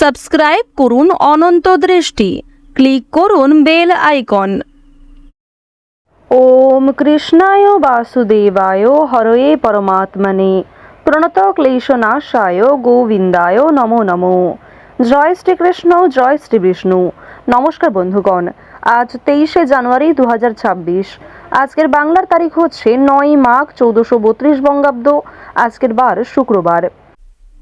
Subscribe করুন অনন্ত দৃষ্টি। Click করুন বেল আইকন। ওম কৃষ্ণায় বাসুদেবায় হরয়ে পরমাত্মনে। প্রণত ক্লেশনাশায় গোবিন্দায় নমো নমো। জয় শ্রীকৃষ্ণ, জয় শ্রী বিষ্ণু নমস্কার বন্ধুগণ, আজ তেইশে জানুয়ারি দু হাজার ছাব্বিশ। আজকের বাংলার তারিখ হচ্ছে নয় মাঘ চৌদ্দশো বত্রিশ বঙ্গাব্দ। আজকের বার শুক্রবার।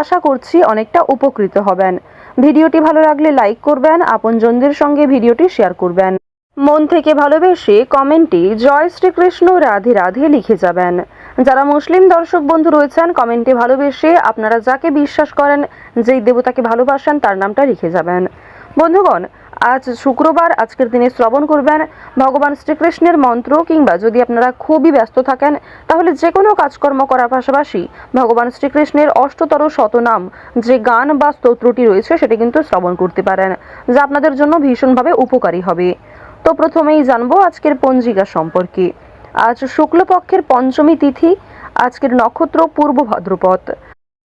আশা করছি অনেকটা উপকৃত হবেন। ভিডিওটি ভালো লাগলে লাইক করবেন, আপনজনদের সঙ্গে ভিডিওটি শেয়ার করবেন। মন থেকে ভালোবেসে কমেন্টটি জয় শ্রীকৃষ্ণ, রাধে রাধে লিখে যাবেন। যারা মুসলিম দর্শক বন্ধু রয়েছেন কমেন্টটি ভালোবেসে আপনারা যাকে বিশ্বাস করেন, যেই দেবতাকে ভালোবাসেন, তার নামটা লিখে যাবেন। বন্ধুগণ আজ শুক্রবার আজকের দিনে শ্রবণ করবেন ভগবান শ্রীকৃষ্ণের মন্ত্র কিংবা যদি আপনারা খুবই ব্যস্ত থাকেন, তাহলে যে কোনো কাজকর্ম করার পাশাপাশি ভগবান শ্রীকৃষ্ণের অষ্টতর শতনাম যে গান বা স্তোত্রটি রয়েছে, সেটা কিন্তু শ্রবণ করতে পারেন, যা আপনাদের জন্য ভীষণভাবে উপকারী হবে। তো প্রথমেই জানব আজকের পঞ্জিকা সম্পর্কে। আজ শুক্লপক্ষের পঞ্চমী তিথি, আজকের নক্ষত্র পূর্ব ভাদ্রপদ।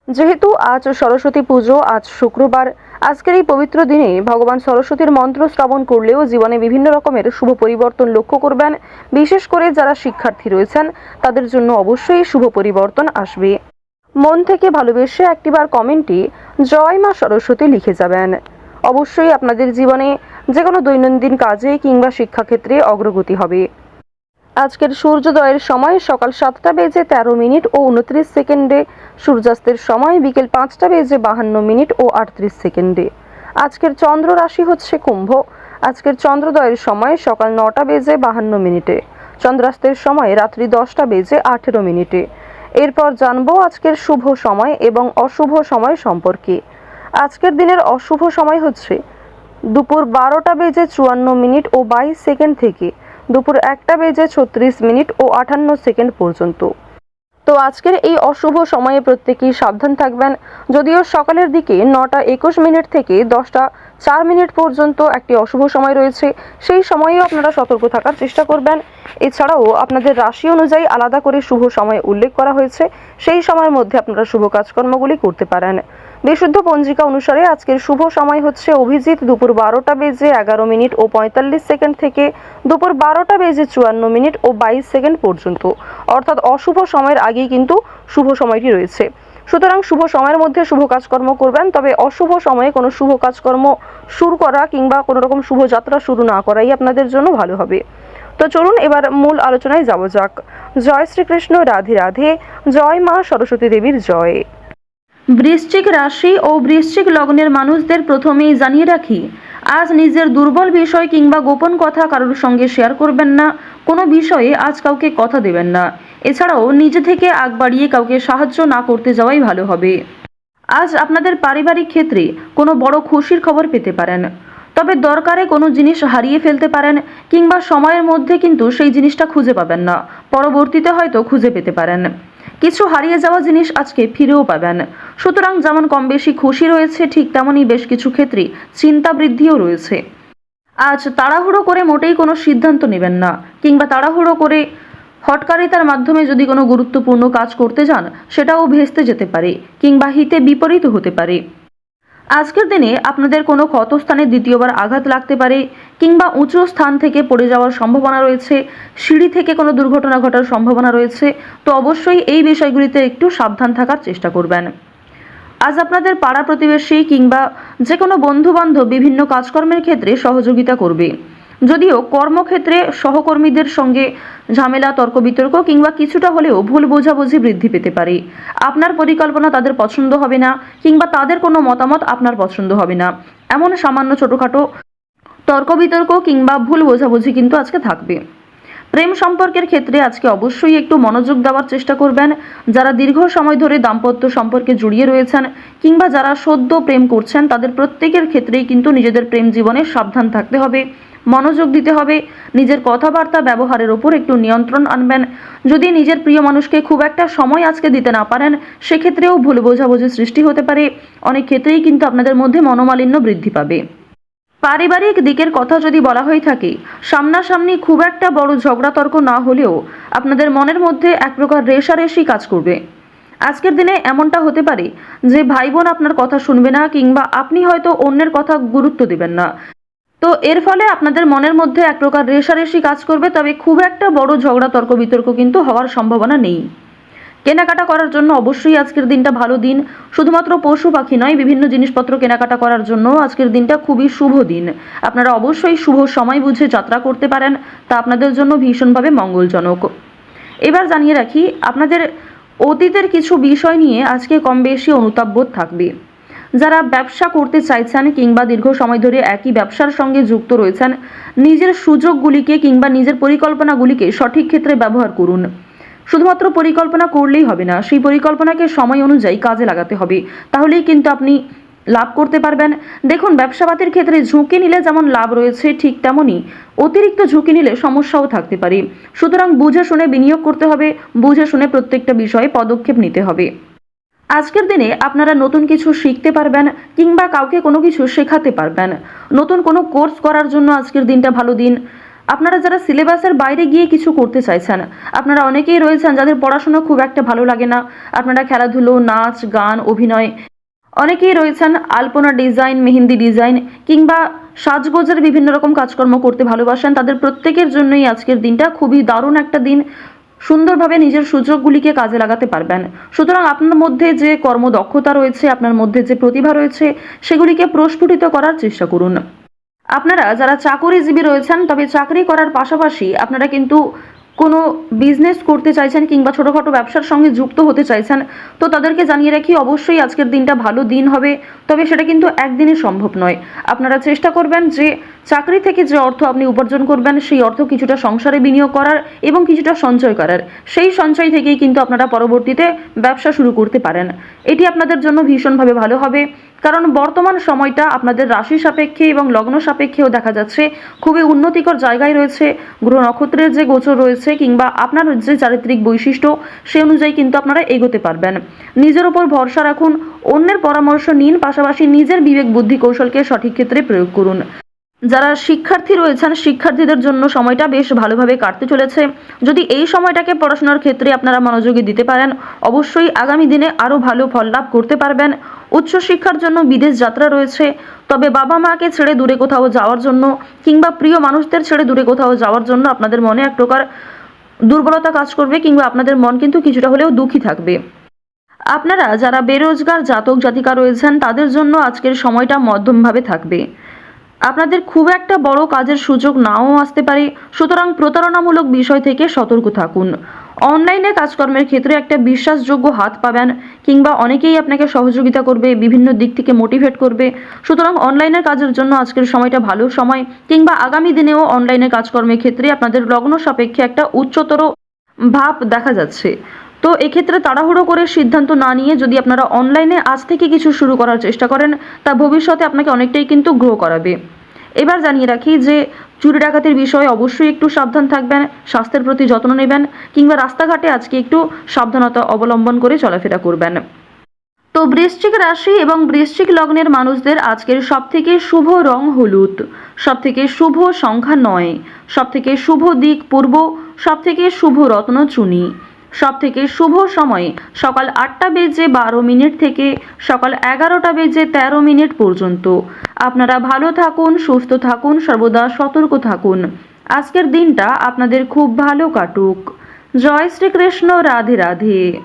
যেহেতু আজ সরস্বতী পুজো, আজ শুক্রবার, আজকের এই পবিত্র দিনে ভগবান সরস্বতীর মন্ত্র শ্রবণ করলেও জীবনে বিভিন্ন রকমের শুভ পরিবর্তন লক্ষ্য করবেন। বিশেষ করে যারা শিক্ষার্থী রয়েছেন, তাদের জন্য অবশ্যই শুভ পরিবর্তন আসবে। মন থেকে ভালোবেসে একটিবার কমেন্টে জয় মা সরস্বতী লিখে যাবেন। অবশ্যই আপনাদের জীবনে যে কোনো দৈনন্দিন কাজে কিংবা শিক্ষাক্ষেত্রে অগ্রগতি হবে। আজকের সূর্যোদয়ের সময় সকাল সাতটা বেজে তেরো মিনিট ও উনত্রিশ সেকেন্ডে, সূর্যাস্তের সময় বিকেল পাঁচটা বেজে বাহান্ন মিনিট ও আটত্রিশ সেকেন্ডে। আজকের চন্দ্র রাশি হচ্ছে কুম্ভ। আজকের চন্দ্রোদয়ের সময় সকাল নটা বেজে বাহান্ন মিনিটে। চন্দ্রাস্তের সময় রাত্রি দশটা বেজে আঠেরো মিনিটে। এরপর জানব আজকের শুভ সময় এবং অশুভ সময় সম্পর্কে। আজকের দিনের অশুভ সময় হচ্ছে দুপুর বারোটা বেজে চুয়ান্ন মিনিট ও বাইশ সেকেন্ড থেকে। দুপুর একটা বেজে ছত্রিশ মিনিট ও আটান্ন সেকেন্ড পর্যন্ত। তো আজকের এই অশুভ সময়ে প্রত্যেকেই সাবধান থাকবেন। যদিও সকালের দিকে নটা একুশ মিনিট থেকে দশটা চার মিনিট পর্যন্ত একটি অশুভ সময় রয়েছে, সেই সময়েও আপনারা সতর্ক থাকার চেষ্টা করবেন। এছাড়াও আপনাদের রাশি অনুযায়ী আলাদা করে শুভ সময় উল্লেখ করা হয়েছে, সেই সময়ের মধ্যে আপনারা শুভ কাজকর্মগুলি করতে পারেন। বিশুদ্ধ পঞ্জিকা অনুসারে আজকের শুভ সময় হচ্ছে অভিজিৎ। দুপুর বারোটা বেজে এগারো মিনিট ও পঁয়তাল্লিশ সেকেন্ড থেকে দুপুর বারোটা বেজে চুয়ান্ন মিনিট ও বাইশ সেকেন্ড পর্যন্ত। অর্থাৎ অশুভ সময়ের আগেই কিন্তু শুভ সময়টি রয়েছে। সুতরাং শুভ সময়ের মধ্যে শুভ কাজকর্ম করবেন, তবে অশুভ সময়ে কোনো শুভ কাজকর্ম শুরু করা কিংবা কোনো রকম শুভ যাত্রা শুরু না করাই আপনাদের জন্য ভালো হবে। তো চলুন এবার মূল আলোচনায় যাওয়া যাক। জয় শ্রীকৃষ্ণ, রাধে রাধে। জয় মা সরস্বতী দেবীর জয়। বৃশ্চিক রাশি ও বৃশ্চিক লগ্নের মানুষদের প্রথমেই জানিয়ে রাখি, আজ নিজের দুর্বল বিষয় কিংবা গোপন কথা কারোর সঙ্গে শেয়ার করবেন না, কোনো বিষয়ে আজ কাউকে কথা দেবেন না। এছাড়াও নিজে থেকে আগ বাড়িয়ে কাউকে সাহায্য না করতে যাওয়াই ভালো হবে। আজ আপনাদের পারিবারিক ক্ষেত্রে কোনো বড় খুশির খবর পেতে পারেন। তবে দরকারে কোনো জিনিস হারিয়ে ফেলতে পারেন কিংবা সময়ের মধ্যে কিন্তু সেই জিনিসটা খুঁজে পাবেন না। পরবর্তীতে হয়তো খুঁজে পেতে পারেন। কিছু হারিয়ে যাওয়া জিনিস আজকে ফিরেও পাবেন। সুতরাং যেমন কম বেশি খুশি রয়েছে, ঠিক তেমনই বেশ কিছু ক্ষেত্রে চিন্তা বৃদ্ধিও রয়েছে। আজ তাড়াহুড়ো করে মোটেই কোনো সিদ্ধান্ত নেবেন না, কিংবা তাড়াহুড়ো করে হটকারিতার মাধ্যমে যদি কোনো গুরুত্বপূর্ণ কাজ করতে যান, সেটাও ভেস্তে যেতে পারে, কিংবা হিতে বিপরীত হতে পারে। আজকের দিনে আপনাদের কোনো ক্ষতস্থানে দ্বিতীয়বার আঘাত লাগতে পারে কিংবা উঁচু স্থান থেকে পড়ে যাওয়ার সম্ভাবনা রয়েছে, সিঁড়ি থেকে কোনো দুর্ঘটনা ঘটার সম্ভাবনা রয়েছে, তো অবশ্যই এই বিষয়গুলিতে একটু সাবধান থাকার চেষ্টা করবেন। আজ আপনাদের পাড়া প্রতিবেশী কিংবা যে কোনো বন্ধুবান্ধব বিভিন্ন কাজকর্মের ক্ষেত্রে সহযোগিতা করবে। যদিও কর্মক্ষেত্রে সহকর্মীদের সঙ্গে ঝামেলা তর্ক বিতর্ক কিংবা কিছুটা হলেও ভুল বোঝাবুঝি বৃদ্ধি পেতে পারে। আপনার পরিকল্পনা তাদের পছন্দ হবে না কিংবা তাদের কোনো মতামত আপনার পছন্দ হবে না। এমন সামান্য ছোটোখাটো তর্ক বিতর্ক কিংবা ভুল বোঝাবুঝি কিন্তু আজকে থাকবে। প্রেম সম্পর্কের ক্ষেত্রে আজকে অবশ্যই একটু মনোযোগ দেওয়ার চেষ্টা করবেন। যারা দীর্ঘ সময় ধরে দাম্পত্য সম্পর্কে জড়িয়ে রয়েছেন কিংবা যারা সদ্য প্রেম করছেন, তাদের প্রত্যেকের ক্ষেত্রেই কিন্তু নিজেদের প্রেম জীবনে সাবধান থাকতে হবে। মনোযোগ দিতে হবে। নিজের কথাবার্তা ব্যবহারের ওপর একটু নিয়ন্ত্রণ আনবেন। যদি নিজের প্রিয় মানুষকে খুব একটা সময় আজকে দিতে না পারেন, সেক্ষেত্রেও ভুল বোঝাবুঝি সৃষ্টি হতে পারে। অনেক ক্ষেত্রেই কিন্তু আপনাদের মধ্যে মনোমালিন্য বৃদ্ধি পাবে। পারিবারিক দিকের কথা যদি বলা হয়ে থাকে, সামনাসামনি খুব একটা বড় ঝগড়া তর্ক না হলেও আপনাদের মনের মধ্যে এক প্রকার রেশারেশি কাজ করবে। আজকের দিনে এমনটা হতে পারে যে ভাই বোন আপনার কথা শুনবে না কিংবা আপনি হয়তো অন্যের কথা গুরুত্ব দিবেন না। তো এর ফলে আপনাদের মনের মধ্যে এক প্রকার রেশারেশি কাজ করবে, তবে খুব একটা বড় ঝগড়া তর্ক বিতর্ক কিন্তু হওয়ার সম্ভাবনা নেই। কেনাকাটা করার জন্য অবশ্যই আজকের দিনটা ভালো দিন। শুধুমাত্র পশু পাখি নয়, বিভিন্ন জিনিসপত্র কেনাকাটা করার জন্য আজকের দিনটা খুবই শুভ দিন। আপনারা অবশ্যই শুভ সময় বুঝে যাত্রা করতে পারেন, তা আপনাদের জন্য ভীষণভাবে মঙ্গলজনক। এবার জানিয়ে রাখি, আপনাদের অতীতের কিছু বিষয় নিয়ে আজকে কম বেশি অনুতাপবোধ থাকবে। যারা ব্যবসা করতে চাইছেন কিংবা দীর্ঘ সময় ধরে একই ব্যবসার সঙ্গে যুক্ত রয়েছেন, নিজের সুযোগগুলিকে কিংবা নিজের পরিকল্পনাগুলিকে সঠিক ক্ষেত্রে ব্যবহার করুন। শুধুমাত্র পরিকল্পনা করলেই হবে না, সেই পরিকল্পনাকে সময় অনুযায়ী কাজে লাগাতে হবে। তাহলেই কিন্তু আপনি লাভ করতে পারবেন। দেখুন, ব্যবসাপাতির ক্ষেত্রে ঝুঁকি নিলে যেমন লাভ রয়েছে, ঠিক তেমনই অতিরিক্ত ঝুঁকি নিলে সমস্যাও থাকতে পারে। সুতরাং বুঝে শুনে বিনিয়োগ করতে হবে, বুঝে শুনে প্রত্যেকটা বিষয়ে পদক্ষেপ নিতে হবে। আজকের দিনে আপনারা নতুন কিছু শিখতে পারবেন কিংবা কাউকে কোনো কিছু শেখাতে পারবেন। নতুন কোনো কোর্স করার জন্য আজকের দিনটা ভালো দিন। আপনারা যারা সিলেবাসের বাইরে গিয়ে কিছু করতে চাইছেন, আপনারা অনেকেই রয়েছেন যাদের পড়াশোনা খুব একটা ভালো লাগে না। আপনারা খেলাধুলো, নাচ, গান, অভিনয়। অনেকেই রয়েছেন আলপনা ডিজাইন, মেহেন্দি ডিজাইন কিংবা সাজগোজের বিভিন্ন রকম কাজকর্ম করতে ভালোবাসেন। তাদের প্রত্যেকের জন্যই আজকের দিনটা খুবই দারুণ একটা দিন। সুন্দরভাবে নিজের সুযোগগুলিকে কাজে লাগাতে পারবেন। সুতরাং আপনার মধ্যে যে কর্মদক্ষতা রয়েছে, আপনার মধ্যে যে প্রতিভা রয়েছে, সেগুলিকে প্রস্ফুটিত করার চেষ্টা করুন। আপনারা যারা চাকরিজীবী রয়েছেন, তবে চাকরি করার পাশাপাশি আপনারা কিন্তু কোনো বিজনেস করতে চাইছেন কিংবা ছোটোখাটো ব্যবসার সঙ্গে যুক্ত হতে চাইছেন, তো তাদেরকে জানিয়ে রাখি, অবশ্যই আজকের দিনটা ভালো দিন হবে, তবে সেটা কিন্তু একদিনে সম্ভব নয়। আপনারা চেষ্টা করবেন যে চাকরি থেকে যে অর্থ আপনি উপার্জন করবেন, সেই অর্থ কিছুটা সংসারে বিনিয়োগ করার এবং কিছুটা সঞ্চয় করার। সেই সঞ্চয় থেকেই কিন্তু আপনারা পরবর্তীতে ব্যবসা শুরু করতে পারেন। এটি আপনাদের জন্য ভীষণভাবে ভালো হবে, কারণ বর্তমান সময়টা আপনাদের রাশি সাপেক্ষে এবং লগ্ন সাপেক্ষেও দেখা যাচ্ছে খুবই উন্নতিকর জায়গায় রয়েছে। গ্রহ নক্ষত্রের যে গোচর রয়েছে কিংবা আপনার যে চারিত্রিক বৈশিষ্ট্য, সে অনুযায়ী কিন্তু আপনারা এগোতে পারবেন। নিজের উপর ভরসা রাখুন, অন্যের পরামর্শ নিন, পাশাপাশি নিজের বিবেক বুদ্ধি কৌশলকে সঠিক ক্ষেত্রে প্রয়োগ করুন। যারা শিক্ষার্থী রয়েছেন, শিক্ষার্থীদের জন্য সময়টা বেশ ভালোভাবে কাটতে চলেছে। যদি এই সময়টাকে পড়াশোনার ক্ষেত্রে আপনারা মনোযোগী দিতে পারেন, অবশ্যই আগামী দিনে আরও ভালো ফল লাভ করতে পারবেন। উচ্চশিক্ষার জন্য বিদেশ যাত্রা রয়েছে, তবে বাবা মাকে ছেড়ে দূরে কোথাও যাওয়ার জন্য কিংবা প্রিয় মানুষদের ছেড়ে দূরে কোথাও যাওয়ার জন্য আপনাদের মনে এক প্রকার দুর্বলতা কাজ করবে কিংবা আপনাদের মন কিন্তু কিছুটা হলেও দুঃখী থাকবে। আপনারা যারা বেরোজগার জাতক জাতিকা রয়েছেন, তাদের জন্য আজকের সময়টা মধ্যমভাবে থাকবে। আপনাদের খুব একটা বড় কাজের সুযোগ নাও আসতে পারে। সুতরাং প্রতারণামূলক বিষয় থেকে সতর্ক থাকুন। অনলাইনে কাজকর্মের ক্ষেত্রে একটা বিশ্বাসযোগ্য হাত পাবেন, কিংবা অনেকেই আপনাকে সহযোগিতা করবে, বিভিন্ন দিক থেকে মোটিভেট করবে। সুতরাং অনলাইনের কাজের জন্য আজকের সময়টা ভালো সময়, কিংবা আগামী দিনেও অনলাইনে কাজকর্মের ক্ষেত্রে আপনাদের লগ্ন সাপেক্ষে একটা উচ্চতর ভাব দেখা যাচ্ছে। তো এক্ষেত্রে তাড়াহুড়ো করে সিদ্ধান্ত না নিয়ে যদি আপনারা অনলাইনে আজ থেকে কিছু শুরু করার চেষ্টা করেন, তা ভবিষ্যতে আপনাকে অনেকটাই কিন্তু গ্রো করাবে। এবার জানিয়ে রাখি যে চুরি ডাকাতির বিষয়ে অবশ্যই একটু সাবধান থাকবেন, স্বাস্থ্যের প্রতি যত্ন নেবেন কিংবা রাস্তাঘাটে আজকে একটু সাবধানতা অবলম্বন করে চলাফেরা করবেন। তো বৃশ্চিক রাশি এবং বৃশ্চিক লগ্নের মানুষদের আজকের সবথেকে শুভ রং হলুদ, সবথেকে শুভ সংখ্যা নয়, সবথেকে শুভ দিক পূর্ব, সবথেকে শুভ রত্ন চুনি। সব থেকে শুভ সময়ে সকাল আটটা বেজে বারো মিনিট থেকে সকাল এগারোটা বেজে তেরো মিনিট পর্যন্ত। আপনারা ভালো থাকুন, সুস্থ থাকুন, সর্বদা সতর্ক থাকুন। আজকের দিনটা আপনাদের খুব ভালো কাটুক। জয় শ্রীকৃষ্ণ, রাধে রাধে।